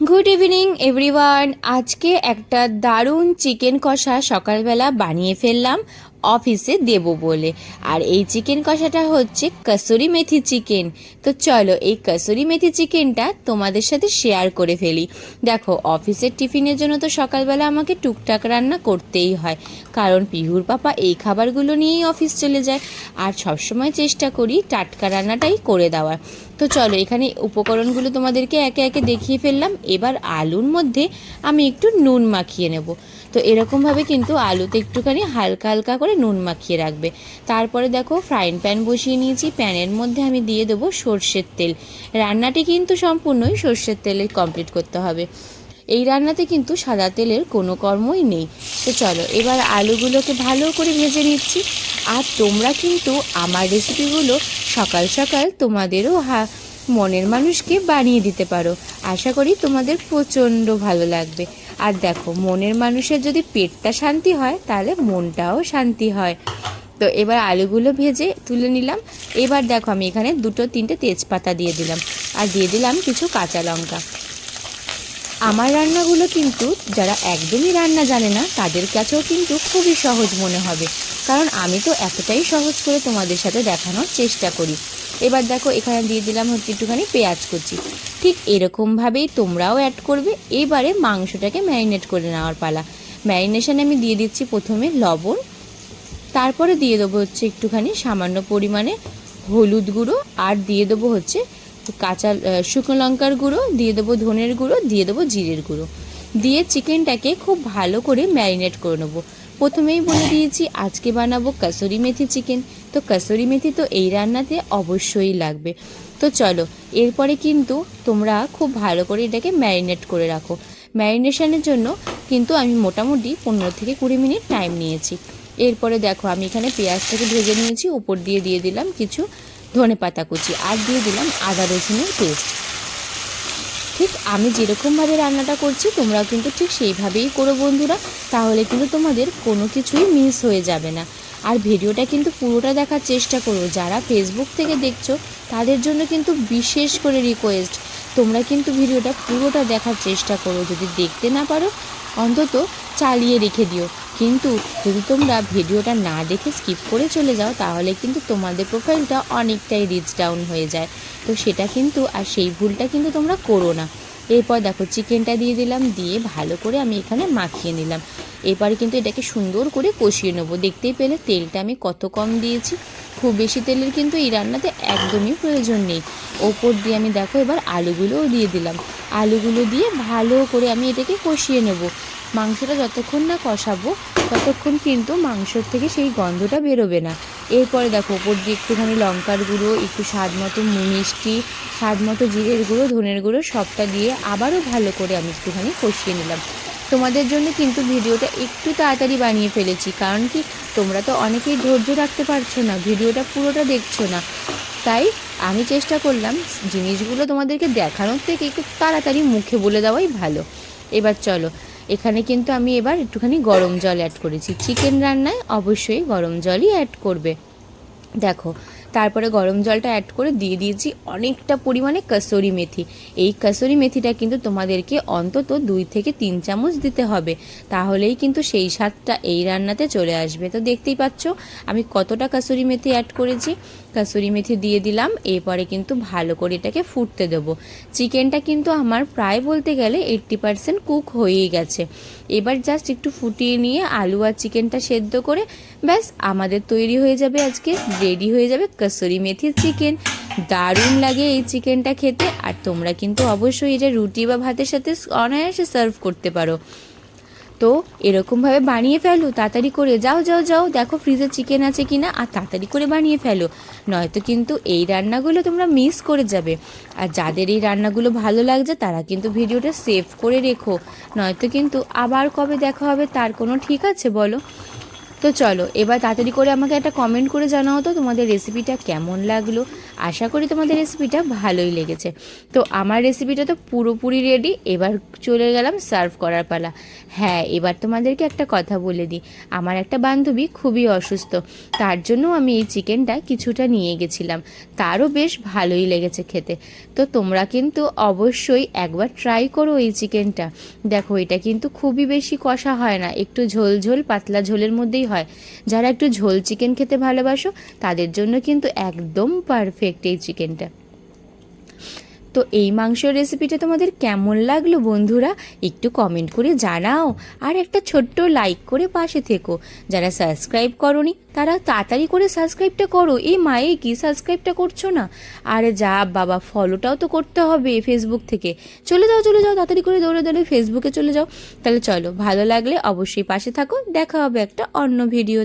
Good evening everyone আজকে একটা দারুণ চিকেন কষা সকালবেলা বানিয়ে ফেললাম। অফিসে দেব বলে। আর এই চিকেন কষাটা হচ্ছে কসুরি মেথি চিকেন তো চলো, এই কসুরি মেথি চিকেনটা তোমাদের সাথে শেয়ার করে ফেলি। দেখো, অফিসের টিফিনের জন্য তো সকালবেলা আমাকে টুকটাক রান্না করতেই হয়। কারণ পিহুর পাপা এই খাবারগুলো নিয়েই অফিস চলে যায়। আর সবসময় চেষ্টা করি টাটকা রান্নাটাই করে দেওয়ার। তো চলো, এখানে উপকরণগুলো তোমাদেরকে একে একে দেখিয়ে ফেললাম। এবার আলুর মধ্যে আমি একটু নুন মাখিয়ে নেব। তো এরকমভাবে কিন্তু আলুতে একটুখানি হালকা হালকা করে নুন মাখিয়ে রাখবে। তারপরে দেখো ফ্রাইং প্যান বসিয়ে নিয়েছি। প্যানের মধ্যে আমি দিয়ে দেবো সর্ষের তেল। রান্নাটি কিন্তু সম্পূর্ণই সর্ষের তেলে কমপ্লিট করতে হবে। এই রান্নাতে কিন্তু সাদা তেলের কোনো কর্মই নেই। তো চলো, এবার আলুগুলোকে ভালো করে ভেজে নিচ্ছি। আর তোমরা কিন্তু আমার রেসিপিগুলো সকাল সকাল তোমাদেরও হা, মনের মানুষকে বানিয়ে দিতে পারো। আশা করি তোমাদের প্রচণ্ড ভালো লাগবে। আর দেখো, মনের মানুষের যদি পেটটা শান্তি হয়, তাহলে মনটাও শান্তি হয়। তো এবার আলুগুলো ভেজে তুলে নিলাম। এবার দেখো, আমি এখানে দুটো, তিনটে তেজপাতা দিয়ে দিলাম। আর দিয়ে দিলাম কিছু কাঁচা লঙ্কা। আমার রান্নাগুলো কিন্তু যারা একদমই রান্না জানে না, তাদের কাছেও কিন্তু খুবই সহজ মনে হবে। কারণ আমি তো এতটাই সহজ করে তোমাদের সাথে দেখানোর চেষ্টা করি। এবার দেখো, এখানে দিয়ে দিলাম হচ্ছে একটুখানি পেঁয়াজ কুচি। ঠিক এরকমভাবেই তোমরাও অ্যাড করবে। এবারে মাংসটাকে ম্যারিনেট করে নেওয়ার পালা। ম্যারিনেশানে আমি দিয়ে দিচ্ছি প্রথমে লবণ। তারপরে দিয়ে দেবো হচ্ছে একটুখানি সামান্য পরিমাণে হলুদ গুঁড়ো। আর দিয়ে দেবো হচ্ছে কাঁচা শুকনো লঙ্কার গুঁড়ো, দিয়ে দেবো ধনের গুঁড়ো, দিয়ে দেবো জিরের গুঁড়ো। দিয়ে চিকেনটাকে খুব ভালো করে ম্যারিনেট করে নেব। প্রথমেই বলে দিয়েছি, আজকে বানাবো কাসুরি মেথি চিকেন। তো কাসুরি মেথি তো এই রান্নাতে অবশ্যই লাগবে। তো চলো, এরপরে কিন্তু তোমরা খুব ভালো করে এটাকে ম্যারিনেট করে রাখো। ম্যারিনেশনের জন্য কিন্তু আমি মোটামুটি পনেরো থেকে কুড়ি মিনিট টাইম নিয়েছি। এরপরে দেখো, আমি এখানে পেঁয়াজটাকে ভেজে নিয়েছি, উপর দিয়ে দিয়ে দিলাম কিছু ধনে পাতা কুচি আর দিয়ে দিলাম আদা রসুনের পেস্ট ঠিক আমি যেরকমভাবে রান্নাটা করছি, তোমরাও কিন্তু ঠিক সেইভাবেই করো বন্ধুরা, তাহলে কিন্তু তোমাদের কোনো কিছুই মিস হয়ে যাবে না। আর ভিডিওটা কিন্তু পুরোটা দেখার চেষ্টা করো। যারা ফেসবুক থেকে দেখছ, তাদের জন্য কিন্তু বিশেষ করে রিকোয়েস্ট তোমরা কিন্তু ভিডিওটা পুরোটা দেখার চেষ্টা করো। যদি দেখতে না পারো, অন্তত চালিয়ে রেখে দিও। কিন্তু যদি তোমরা ভিডিওটা না দেখে স্কিপ করে চলে যাও, তাহলে কিন্তু তোমাদের প্রোফাইলটা অনেকটাই রিচ ডাউন হয়ে যায়। তো সেটা কিন্তু, আর সেই ভুলটা কিন্তু তোমরা করো না। এরপর দেখো চিকেনটা দিয়ে দিলাম, দিয়ে ভালো করে আমি এখানে মাখিয়ে নিলাম। এরপরে কিন্তু এটাকে সুন্দর করে কষিয়ে নেব। দেখতেই পেলে তেলটা আমি কত কম দিয়েছি। খুব বেশি তেলের কিন্তু এই রান্নাতে একদমই প্রয়োজন নেই। ওপর দিয়ে আমি দেখো এবার আলুগুলোও দিয়ে দিলাম। আলুগুলো দিয়ে ভালো করে আমি এটাকে কষিয়ে নেব। মাংসটা যতক্ষণ না কষাবো, ততক্ষণ কিন্তু মাংসর থেকে সেই গন্ধটা বেরোবে না। এরপরে দেখো ওপর দিয়ে একটুখানি লঙ্কার গুঁড়ো, একটু স্বাদ মতো মিষ্টি, স্বাদ মতো জিরের গুঁড়ো, ধনের গুঁড়ো সবটা দিয়ে আবারও ভালো করে আমি একটুখানি কষিয়ে নিলাম। তোমাদের জন্য কিন্তু ভিডিওটা একটু তাড়াতাড়ি বানিয়ে ফেলেছি। কারণ কি, তোমরা তো অনেকেই ধৈর্য রাখতে পারছ না, ভিডিওটা পুরোটা দেখছ না। তাই আমি চেষ্টা করলাম জিনিসগুলো তোমাদেরকে দেখানোর থেকে একটু তাড়াতাড়ি মুখে বলে দেওয়াই ভালো। এবার চলো, এখানে কিন্তু আমি এবার একটুখানি গরম জল অ্যাড করেছি। চিকেন রান্নায় অবশ্যই গরম জলই অ্যাড করবে। দেখো তারপরে গরম জলটা অ্যাড করে দিয়ে দিয়েছি অনেকটা পরিমাণে কাসুরি মেথি। এই কাসুরি মেথিটা কিন্তু তোমাদেরকে অন্তত দুই থেকে তিন চামচ দিতে হবে। তাহলেই কিন্তু সেই স্বাদটা এই রান্নাতে চলে আসবে। তো দেখতেই পাচ্ছ, আমি কতটা কাসুরি মেথি অ্যাড করেছি। কাসুরি মেথি দিয়ে দিলাম, এরপরে কিন্তু ভালো করে এটাকে ফুটতে দেবো। চিকেনটা কিন্তু আমার প্রায় বলতে গেলে এইট্টি পারসেন্ট কুক হয়েই গেছে। এবার জাস্ট একটু ফুটিয়ে নিয়ে আলু আর চিকেনটা সেদ্ধ করে ব্যাস, আমাদের তৈরি হয়ে যাবে আজকে। রেডি হয়ে যাবে কসুরি মেথির চিকেন। দারুণ লাগে এই চিকেনটা খেতে। আর তোমরা কিন্তু অবশ্যই এটা রুটি বা ভাতের সাথে অনায়াসে সার্ভ করতে পারো। তো এরকমভাবে বানিয়ে ফেলো, তাড়াতাড়ি করে যাও যাও যাও, দেখো ফ্রিজে চিকেন আছে কি না আর তাড়াতাড়ি করে বানিয়ে ফেলো। নয়তো কিন্তু এই রান্নাগুলো তোমরা মিস করে যাবে। আর যাদের এই রান্নাগুলো ভালো লাগছে, তারা কিন্তু ভিডিওটা সেভ করে রেখো। নয়তো কিন্তু আবার কবে দেখা হবে, তার কোনো ঠিক আছে বলো? তো চলো, এবার তাড়াতাড়ি করে আমাকে একটা কমেন্ট করে জানাও তো তোমাদের রেসিপিটা কেমন লাগল। আশা করি তোমাদের রেসিপিটা ভালোই লেগেছে। তো আমার রেসিপিটা তো পুরোপুরি রেডি এবার চলে গেলাম সার্ভ করার পালা। হ্যাঁ এবার তোমাদেরকে একটা কথা বলে দিই। আমার একটা বান্ধবী খুবই অসুস্থ, তার জন্য আমি এই চিকেনটা কিছুটা নিয়ে গেছিলাম। তারও বেশ ভালোই লেগেছে খেতে। তো তোমরা কিন্তু অবশ্যই একবার ট্রাই করো এই চিকেনটা দেখো, এটা কিন্তু খুবই বেশি কষা হয় না, একটু ঝোল ঝোল, পাতলা ঝোলের মধ্যেই হয়। যারা একটু ঝোল চিকেন খেতে ভালোবাসো তাদের জন্য কিন্তু একদম পারফেক্ট এই চিকেনটা তো এই মাংসের রেসিপিটা তোমাদের কেমন লাগল বন্ধুরা, একটু কমেন্ট করে জানাও। আর একটা ছোট্ট লাইক করে পাশে থেকো। যারা সাবস্ক্রাইব করনি, তারা তাড়াতাড়ি করে সাবস্ক্রাইবটা করো। এই মায়ে কি সাবস্ক্রাইবটা করছ না? আরে যা বাবা ফলোটাও তো করতে হবে ফেসবুক থেকে। চলে যাও চলে যাও, তাড়াতাড়ি করে দৌড়ে দৌড়ে ফেসবুকে চলে যাও। তাহলে চলো, ভালো লাগলে অবশ্যই পাশে থাকো। দেখা হবে একটা অন্য ভিডিও